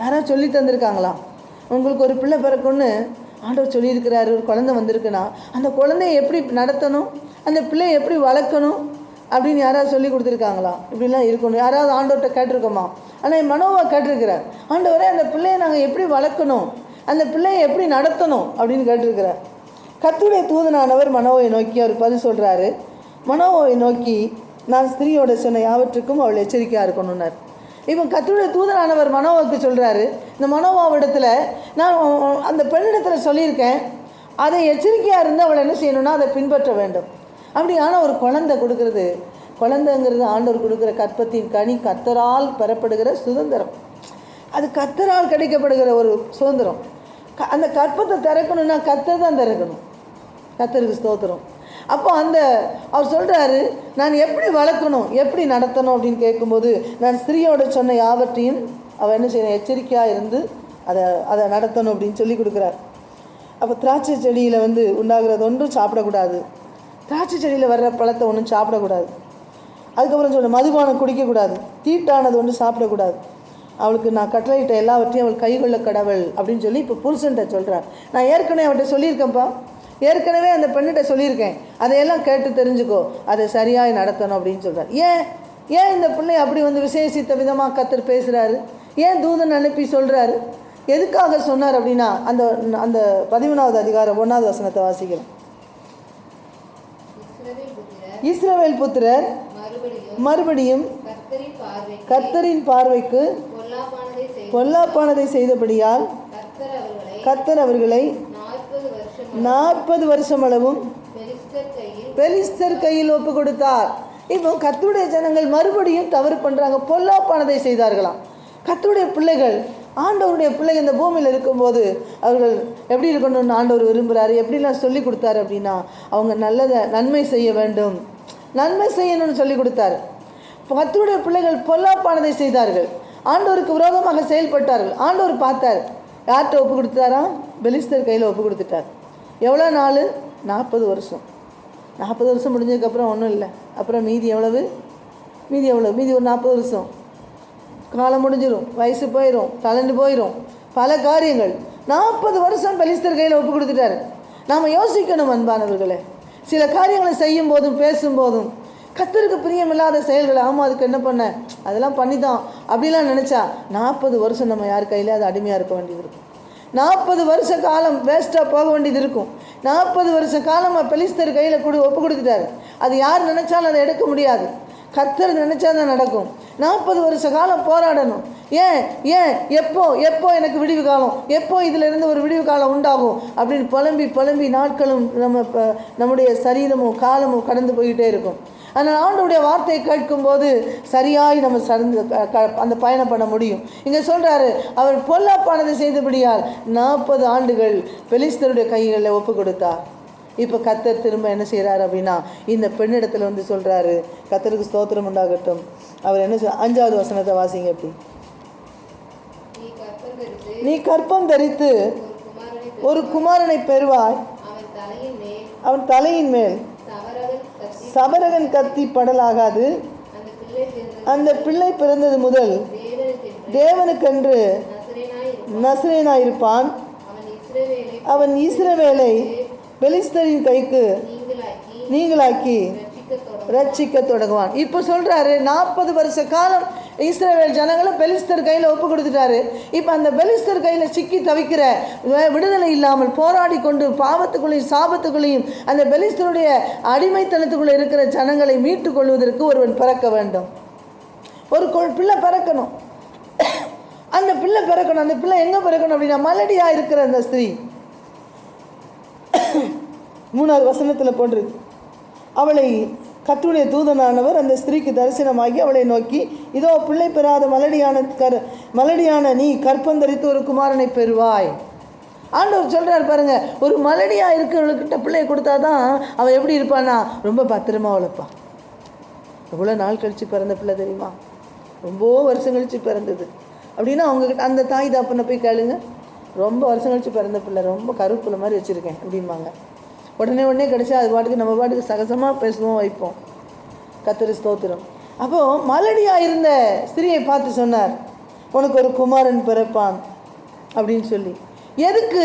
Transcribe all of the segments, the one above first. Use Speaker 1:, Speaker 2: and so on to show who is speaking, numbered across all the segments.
Speaker 1: யாராவது சொல்லி தந்திருக்காங்களா? உங்களுக்கு ஒரு பிள்ளை பிறக்கும்னு ஆண்டவர் சொல்லியிருக்கிறாரு ஒரு குழந்தை வந்திருக்குன்னா அந்த குழந்தைய எப்படி நடத்தணும்? அந்த பிள்ளையை எப்படி வளர்க்கணும்? அப்படின்னு யாராவது சொல்லி கொடுத்துருக்காங்களா? இப்படிலாம் இருக்கணும். யாராவது ஆண்டவர்கிட்ட கேட்டிருக்கோமா? ஆனால் என் மனோவா கேட்டிருக்கிறார் ஆண்டவரே அந்த பிள்ளையை நாங்கள் எப்படி வளர்க்கணும்? அந்த பிள்ளையை எப்படி நடத்தணும்? அப்படின்னு கேட்டிருக்கிறார். கத்துடைய தூதனானவர் மனோவை நோக்கி அவர் பதில் சொல்கிறாரு மனோவை நோக்கி நான் ஸ்திரீயோட சொன்ன யாவற்றுக்கும் அவள் எச்சரிக்கையாக இருக்கணும்னார். இப்போ கத்தருடைய தூதரானவர் மனோவுக்கு சொல்கிறாரு இந்த மனோவாவிடத்தில் நான் அந்த பெண்ணிடத்தில் சொல்லியிருக்கேன். அதை எச்சரிக்கையாக இருந்து அவளை என்ன செய்யணும்னா அதை பின்பற்ற வேண்டும். அப்படியான ஒரு குழந்தை கொடுக்கறது. குழந்தைங்கிறது ஆண்டவர் கொடுக்குற கற்பத்தின் கனி கத்தரால் பெறப்படுகிற சுதந்திரம். அது கத்தரால் கிடைக்கப்படுகிற ஒரு சுதந்திரம். க- அந்த கற்பத்தை திறக்கணும்னா கத்தர் தான் திறக்கணும். கத்தருக்கு ஸ்தோத்திரம். அப்போ அந்த அவர் சொல்கிறாரு நான் எப்படி வளர்க்கணும்? எப்படி நடத்தணும்? அப்படின்னு கேட்கும்போது நான் ஸ்திரீயோட சொன்ன யாவற்றையும் அவள் என்ன செய்யணும் எச்சரிக்கையாக இருந்து அதை அதை நடத்தணும் அப்படின்னு சொல்லி கொடுக்குறார். அப்போ திராட்சை செடியில் வந்து உண்டாகிறது ஒன்றும் சாப்பிடக்கூடாது. திராட்சை செடியில் வர்ற பழத்தை ஒன்றும் சாப்பிடக்கூடாது. அதுக்கப்புறம் சொல்ல மதுபானம் குடிக்கக்கூடாது. தீட்டானது ஒன்றும் சாப்பிடக்கூடாது. அவளுக்கு நான் கட்டளையிட்ட எல்லாவற்றையும் அவள் கைகொள்ள கடவுள் அப்படின்னு சொல்லி இப்போ புருஷன்ட்ட சொல்கிறார் நான் ஏற்கனவே அவர்கிட்ட சொல்லியிருக்கேன்ப்பா. ஏற்கனவே அந்த பெண்ணிட்ட சொல்லியிருக்கேன். அதையெல்லாம் கேட்டு தெரிஞ்சுக்கோ. அதை சரியாக நடத்தணும் அப்படின்னு சொல்கிறார் ஏன்? ஏன் இந்த பிள்ளை அப்படி வந்து விசேஷித்த விதமாக கத்தர் பேசுகிறாரு ஏன் தூதன் அனுப்பி சொல்கிறாரு எதுக்காக சொன்னார் அப்படின்னா அந்த அந்த பதிமூணாவது அதிகாரம் ஒன்றாவது வசனத்தை வாசிக்கிறோம்.
Speaker 2: இஸ்ரவேல் புத்திரர் மறுபடியும்
Speaker 1: கத்தரின்
Speaker 2: கர்த்தரின் பார்வைக்கு பொல்லாப்பானதை
Speaker 1: செய்தபடியால்
Speaker 2: கத்தர்
Speaker 1: கர்த்தர் அவர்களை
Speaker 2: நாற்பது வருஷம்
Speaker 1: அளவும்
Speaker 2: பெலிஸ்தர் கையில்
Speaker 1: ஒப்பு கொடுத்தார். இப்போ கத்துடைய ஜனங்கள் மறுபடியும் தவறு பண்ணுறாங்க பொல்லாப்பானதை செய்தார்களாம். கத்துடைய பிள்ளைகள் ஆண்டவருடைய பிள்ளைங்க இந்த பூமியில் இருக்கும்போது அவர்கள் எப்படி இருக்கணும்னு ஆண்டவர் விரும்புகிறாரு எப்படிலாம் சொல்லி கொடுத்தாரு அப்படின்னா அவங்க நல்லதை நன்மை செய்ய வேண்டும். நன்மை செய்யணும்னு சொல்லி கொடுத்தாரு. கத்துடைய பிள்ளைகள் பொல்லாப்பானதை செய்தார்கள். ஆண்டவருக்கு விரோதமாக செயல்பட்டார்கள். ஆண்டவர் பார்த்தார். யார்கிட்ட ஒப்பு கொடுத்தாரா? பெலிஸ்தர் கையில் ஒப்பு கொடுத்துட்டார். எவ்வளோ நாள்? நாற்பது வருஷம். நாற்பது வருஷம் முடிஞ்சதுக்கப்புறம் ஒன்றும் இல்லை. அப்புறம் மீதி எவ்வளவு? மீதி எவ்வளோ மீதி ஒரு நாற்பது வருஷம். காலம் முடிஞ்சிடும் வயசு போயிடும் தளர்ந்து போயிடும் பல காரியங்கள். நாற்பது வருஷம் பலிஸ்தர் கையில் ஒப்பு கொடுத்துட்டாரு. நாம் யோசிக்கணும் அன்பானவர்களே. சில காரியங்களை செய்யும் போதும் பேசும்போதும் கத்தருக்கு பிரியமில்லாத செயல்களை ஆமாம் அதுக்கு என்ன பண்ண? அதெல்லாம் பண்ணி தான் அப்படிலாம் நினச்சா நாற்பது வருஷம் நம்ம யார் கையில் அது அடிமையாக இருக்க வேண்டியது இருக்கும். நாற்பது வருஷ காலம் வேஸ்ட்டாக போக வேண்டியது இருக்கும். நாற்பது வருஷ காலமாக பெலிஸ்தர் கையில் கொடு ஒப்பு கொடுத்துட்டாரு. அது யார் நினச்சாலும் அதை எடுக்க முடியாது. கத்தர் நினச்சா தான் நடக்கும். நாற்பது வருஷ காலம் போராடணும். ஏன்? ஏன்? எப்போ? எப்போ எனக்கு விடிவு காலம்? எப்போ இதிலிருந்து ஒரு விடிவு காலம் உண்டாகும்? அப்படின்னு புலம்பி புலம்பி நாட்களும் நம்ம இப்போ நம்முடைய சரீரமும் காலமும் கடந்து போய்கிட்டே இருக்கும். ஆனால் ஆண்டவருடைய வார்த்தையை கேட்கும்போது சரியாய் நம்ம சறந்து அந்த பயணம் பண்ண முடியும். இங்கே சொல்கிறாரு அவர் பொல்லாப்பானதை செய்தபடியால் நாற்பது ஆண்டுகள் பெலிஸ்தருடைய கைகளில் ஒப்பு கொடுத்தார். இப்போ கத்தர் திரும்ப என்ன செய்கிறாரு அப்படின்னா இந்த பெண்ணிடத்தில் வந்து சொல்கிறாரு கத்தருக்கு ஸ்தோத்திரம் உண்டாகட்டும். அவர் என்ன சொல் அஞ்சாவது வசனத்தை வாசிங்க எப்படி
Speaker 2: நீ
Speaker 1: கற்பம் தரித்து
Speaker 2: ஒரு குமாரனை
Speaker 1: ஒரு குமாரனை பெறுவாய்
Speaker 2: அவன் தலையின் மேல்
Speaker 1: அவன் தலையின் மேல்
Speaker 2: சவரகன் கத்தி
Speaker 1: சபரகன் கத்தி படலாகாது.
Speaker 2: அந்த பிள்ளை பிறந்தது
Speaker 1: முதல்
Speaker 2: தேவனுக்கென்று
Speaker 1: தேவனுக்கென்று
Speaker 2: இருப்பான்
Speaker 1: நசரேனாயிருப்பான்.
Speaker 2: அவன் இஸ்ரவேலை
Speaker 1: பெலிஸ்தரின் கைக்கு
Speaker 2: நீங்களாக்கி
Speaker 1: ரட்சிக்க தொடங்குவான். இப்போ சொல்கிறாரு நாற்பது வருஷ காலம் இஸ்ரேல் ஜனங்களை பெலிஸ்தர் கையில் ஒப்பு கொடுத்துட்டாரு. இப்போ அந்த பெலிஸ்தர் கையில் சிக்கி தவிக்கிற விடுதலை இல்லாமல் போராடி கொண்டு பாவத்துக்குள்ளேயும் சாபத்துக்குள்ளேயும் அந்த பெலிஸ்தருடைய அடிமைத்தனத்துக்குள்ளே இருக்கிற ஜனங்களை மீட்டு கொள்வதற்கு ஒருவன் பிறக்க வேண்டும். ஒரு பிள்ளை பிறக்கணும். அந்த பிள்ளை பிறக்கணும். அந்த பிள்ளை எங்கே பிறக்கணும் அப்படின்னா மலடியாக இருக்கிற அந்த ஸ்திரீ. மூணாவது வசனத்தில் போன்றது அவளை கத்துடைய தூதனானவர் அந்த ஸ்திரீக்கு தரிசனமாகி அவளை நோக்கி இதோ பிள்ளை பெறாத மலடியான கரு மலடியான நீ கற்பந்தரித்து ஒரு குமாரனை பெறுவாய். ஆண்டவர் சொல்கிறார் பாருங்கள் ஒரு மலடியாக இருக்கிறவளுக்கிட்ட பிள்ளையை கொடுத்தா தான் அவள் எப்படி இருப்பானா ரொம்ப பத்திரமா வளர்ப்பான். எவ்வளோ நாள் கழித்து பிறந்த பிள்ளை தெரியுமா? ரொம்ப வருஷம் கழித்து பிறந்தது. அப்படின்னா அவங்கக்கிட்ட அந்த தாய் தாப்பனை போய் கேளுங்க. ரொம்ப வருஷம் கழித்து பிறந்த பிள்ளை ரொம்ப கருப்புல மாதிரி வச்சுருக்கேன் அப்படிம்பாங்க. உடனே உடனே கிடச்சா அது பாட்டுக்கு நம்ம பாட்டுக்கு சகஜமாக பேசுவோம் வைப்போம். கத்திரி ஸ்தோத்திரம். அப்போது மலடியாக இருந்த ஸ்திரியை பார்த்து சொன்னார் உனக்கு ஒரு குமாரன் பிறப்பான் அப்படின்னு சொல்லி. எதுக்கு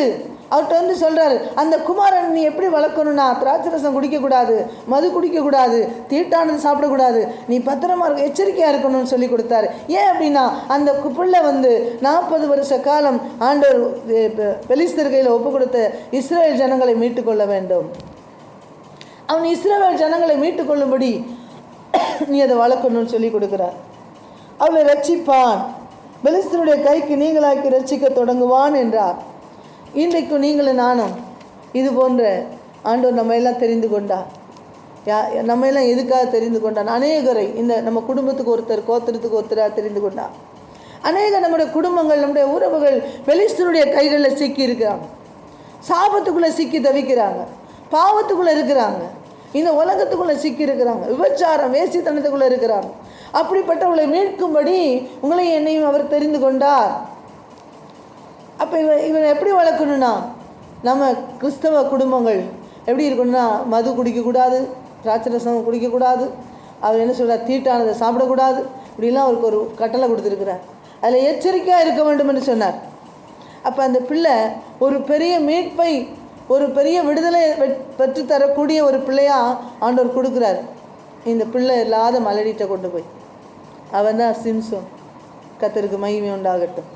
Speaker 1: அவர்கிட்ட வந்து சொல்கிறாரு அந்த குமாரன் நீ எப்படி வளர்க்கணும்னா திராட்சை ரசம் குடிக்கக்கூடாது மது குடிக்கக்கூடாது தீட்டானது சாப்பிடக்கூடாது நீ பத்திரமா இருக்க எச்சரிக்கையாக இருக்கணும்னு சொல்லி கொடுத்தாரு. ஏன் அப்படின்னா அந்த பிள்ளை வந்து நாற்பது வருஷ காலம் ஆண்டவர் பெலிஸ்தர்கையில் ஒப்பு கொடுத்த இஸ்ரேல் ஜனங்களை மீட்டுக்கொள்ள வேண்டும். அவன் இஸ்ரேல் ஜனங்களை மீட்டுக்கொள்ளும்படி நீ அதை வளர்க்கணும்னு சொல்லி கொடுக்குறார். அவளை ரட்சிப்பான். பெலிஸ்தருடைய கைக்கு நீங்களாக்கி ரட்சிக்க தொடங்குவான் என்றார். இன்றைக்கும் நீங்களும் நானும் இது போன்ற ஆண்டோர் நம்ம எல்லாம் தெரிந்து கொண்டா. யா நம்ம எல்லாம் எதுக்காக தெரிந்து கொண்டான்? அநேகரை இந்த நம்ம குடும்பத்துக்கு ஒருத்தர் கோத்திரத்துக்கு ஒருத்தராக தெரிந்து கொண்டார் அநேக நம்முடைய குடும்பங்கள் நம்முடைய உறவுகள் வெளிஸ்தருடைய கைகளில் சிக்கி இருக்கிறாங்க. சாபத்துக்குள்ளே சிக்கி தவிக்கிறாங்க. பாவத்துக்குள்ளே இருக்கிறாங்க. இந்த உலகத்துக்குள்ளே சிக்கி இருக்கிறாங்க. விபச்சாரம் வேசித்தனத்துக்குள்ளே இருக்கிறாங்க. அப்படிப்பட்டவர்களை மீட்கும்படி உங்களையும் என்னையும் அவர் தெரிந்து கொண்டார். அப்போ இவன் இவனை எப்படி வளர்க்கணும்னா? நம்ம கிறிஸ்தவ குடும்பங்கள் எப்படி இருக்கணும்னா மது குடிக்கக்கூடாது திராட்சரசம் குடிக்கக்கூடாது அவர் என்ன சொல்கிறார் தீட்டானதை சாப்பிடக்கூடாது இப்படிலாம் அவருக்கு ஒரு கட்டளை கொடுத்துருக்குறார். அதில் எச்சரிக்கையாக இருக்க வேண்டும் என்று சொன்னார். அப்போ அந்த பிள்ளை ஒரு பெரிய மீட்பை ஒரு பெரிய விடுதலை பெற்றுத்தரக்கூடிய தரக்கூடிய ஒரு பிள்ளையாக ஆண்டவர் கொடுக்குறார். இந்த பிள்ளை இல்லாத மலடிட்ட கொண்டு போய். அவன் தான் சிம்சோன். கத்தருக்கு மகிமை உண்டாகட்டும்.